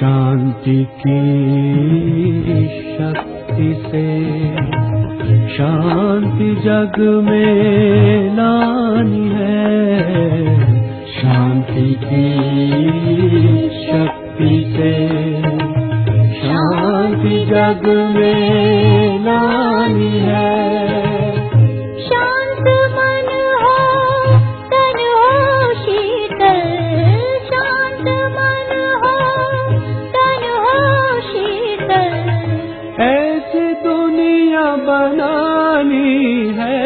शांति की शक्ति से। शांति जग में लानी है। शांति की शक्ति से। शांति जग में जानी है।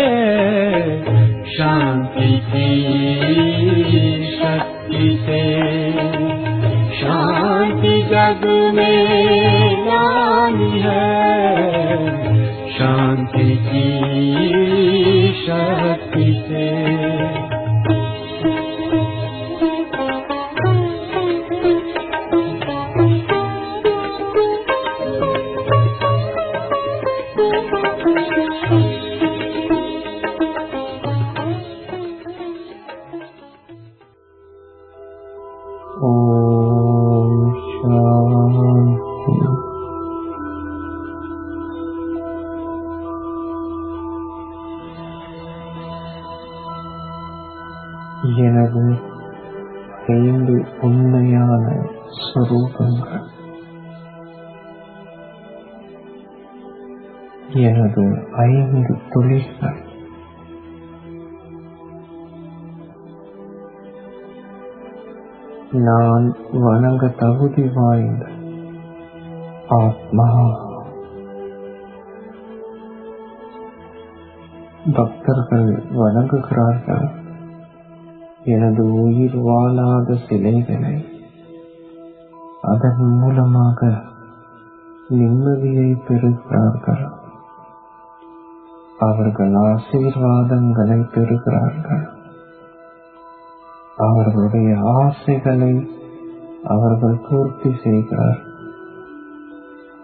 எனது ஐந்து உண்மையான ஸ்வரூபங்கள் எனது ஐந்து தொழில்கள். நான் வணங்க தகுதி வாய்ந்த ஆத்மா. பக்தர்கள் வணங்குகிறார்கள். எனது உயிர் வாழாத சிலைகளை அதன் மூலமாக நிம்மதியை பெறுகிறார்கள். அவர்கள் ஆசீர்வாதங்களை பெறுகிறார்கள். அவர்களுடைய ஆசைகளை அவர்கள் பூர்த்தி செய்கிறார்.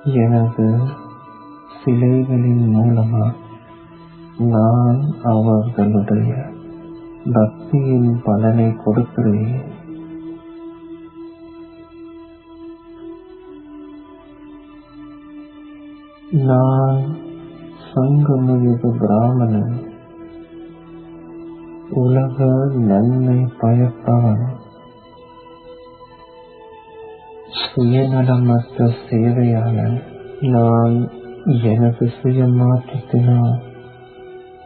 எனது சிலைகளின் மூலமாக நான் அவர்களுடைய பக்தியின் பலனை கொடுக்கிறேன். நான் சங்கமயுக பிராமணன். உலக நன்மை பயப்பவன். சுயநலமற்ற சேவையாளன். நான் எனது சுயமாற்றத்தினால்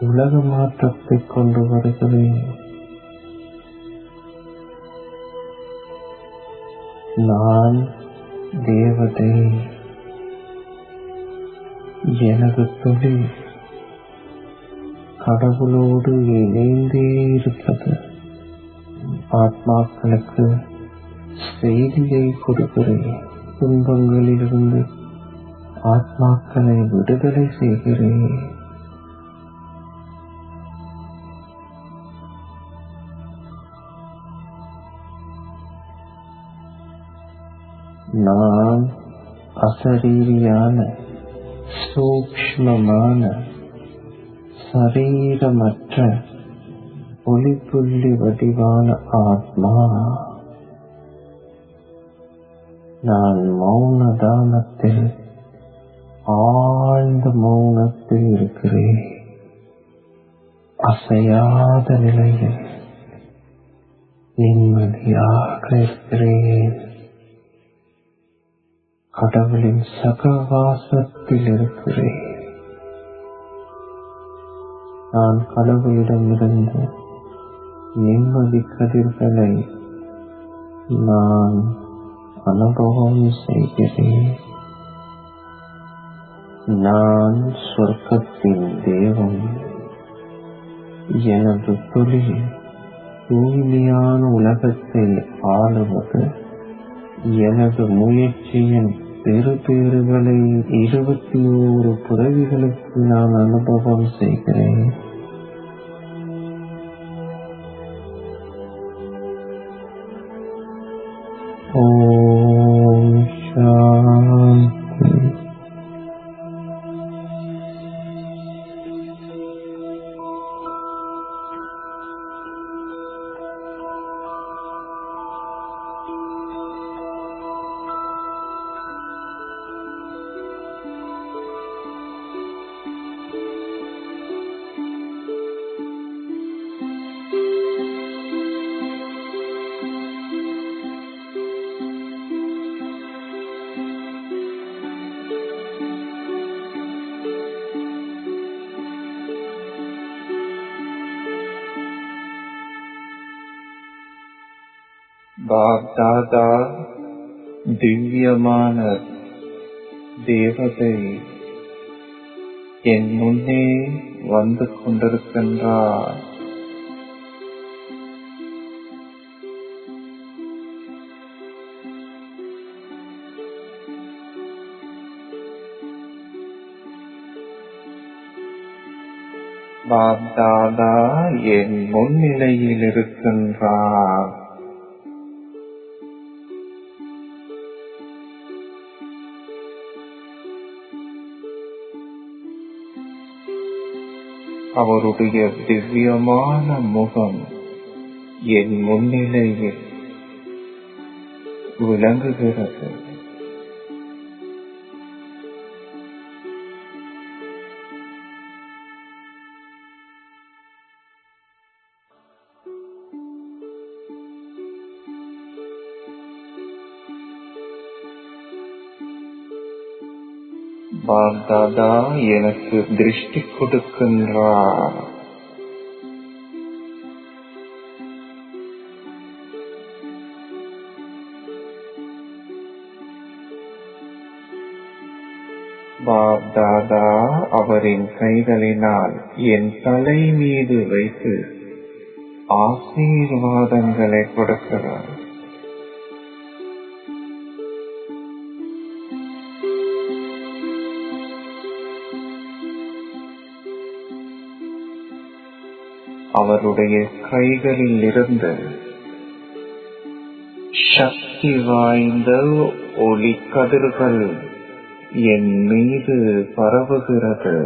உலக மாற்றத்தை கொண்டு வருகிறேன் நான் தேவதை எனது தொழில் கடவுளோடு இணைந்தே இருப்பது. ஆத்மாக்களுக்கு செய்தியை கொடுக்கிறேன். துன்பங்களிலிருந்து ஆத்மாக்களை விடுதலை செய்கிறேன். நான் அசரீரியான சூக்ஷ்மமான சரீரமற்ற ஒளிப்புள்ளி வடிவான ஆத்மா நான் மௌன தானத்தில் ஆழ்ந்த மௌனத்தில் இருக்கிறேன் அசையாத நிலையில் நிம்மதியாக இருக்கிறேன் கடவுளின் சகவாசத்தில் இருக்கிறேன் நான் கடவுளிடமிருந்து நிம்மதி கதிர்களை நான் அனுபவம் செய்கிறேன். நான் சொர்க்கத்தின் தேவன். எனது தொழில் தூய்மையான உலகத்தை ஆளுவது எனது முயற்சியின் பெரு பேறுகளை இருபத்தி ஓரு பிறவிகளுக்கு நான் அனுபவம் செய்கிறேன். ஓ பாப்தாதா திவ்யமான தேவதை என் முன்னே வந்து கொண்டிருக்கின்றார். பாப்தாதா என் முன்னிலையில் இருக்கின்றார். அவருடைய திவ்யமான முகம் என் முன்னிலையில் விளங்குகிறது. பாப்தாதா எனக்கு திருஷ்டி கொடுக்கின்றார். பாப்தாதா அவரின் கைகளினால் என் தலை மீது வைத்து ஆசீர்வாதங்களை கொடுக்கிறார். அவருடைய கைகளில் இருந்து சக்தி வாய்ந்த ஒளி கதிர்கள் என் மீது பரவுகிறது.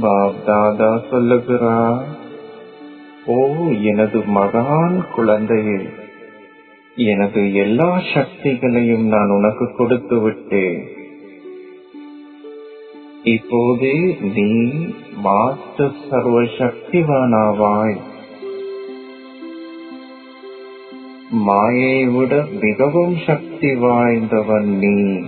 பாப்தாதா சொல்லுகிறார் ஓ எனது மகான் குழந்தையே எனது எல்லா சக்திகளையும் நான் உனக்கு கொடுத்து விட்டேன். இப்போதே நீ மாஸ்டர் சர்வ சக்திவானாவாய் மாயை விட மிகவும் சக்தி வாய்ந்தவன் நீ.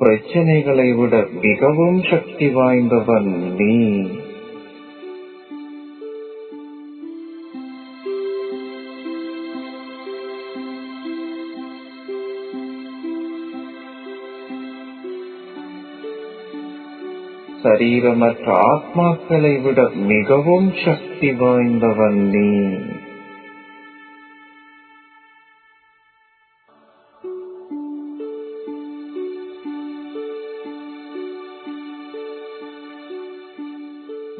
பிரச்சனைகளை விட மிகவும் சக்தி வாய்ந்தவன் நீ. சரீரமற்ற ஆத்மாக்களை விட மிகவும் சக்தி வாய்ந்தவன் நீ.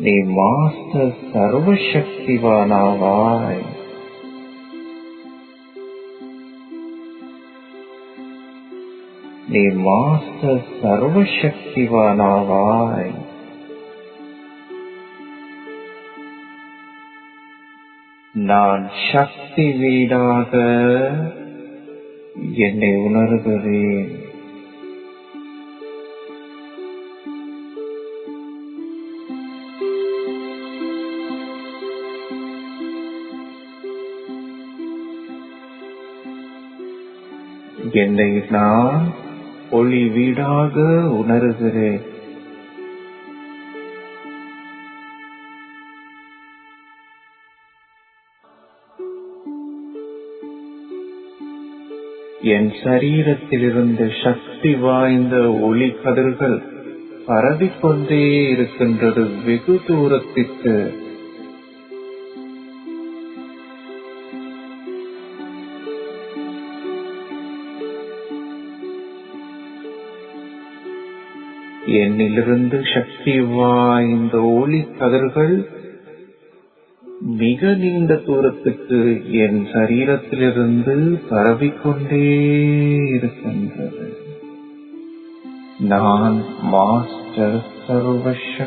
நீ மாஸ்டர் சர்வசக்திவானாவாய் நீ மாஸ்டர் சர்வசக்திவானாவாய் நான் சக்தி வீடாக என்னை உணர்கிறேன் என்னை நான் ஒளி வீடாக உணர்கிறேன். என் சரீரத்திலிருந்து சக்தி வாய்ந்த ஒளி கதிர்கள் பரவிக்கொண்டே இருக்கின்றது வெகு தூரத்திற்கு. என்னிலிருந்து சக்தி வாய்ந்த ஒளி கதிர்கள் மிக நீண்ட தூரத்துக்கு என் சரீரத்திலிருந்து பரவிக்கொண்டே இருக்கின்றது. நான் மாஸ்டர் சர்வசக்திவான்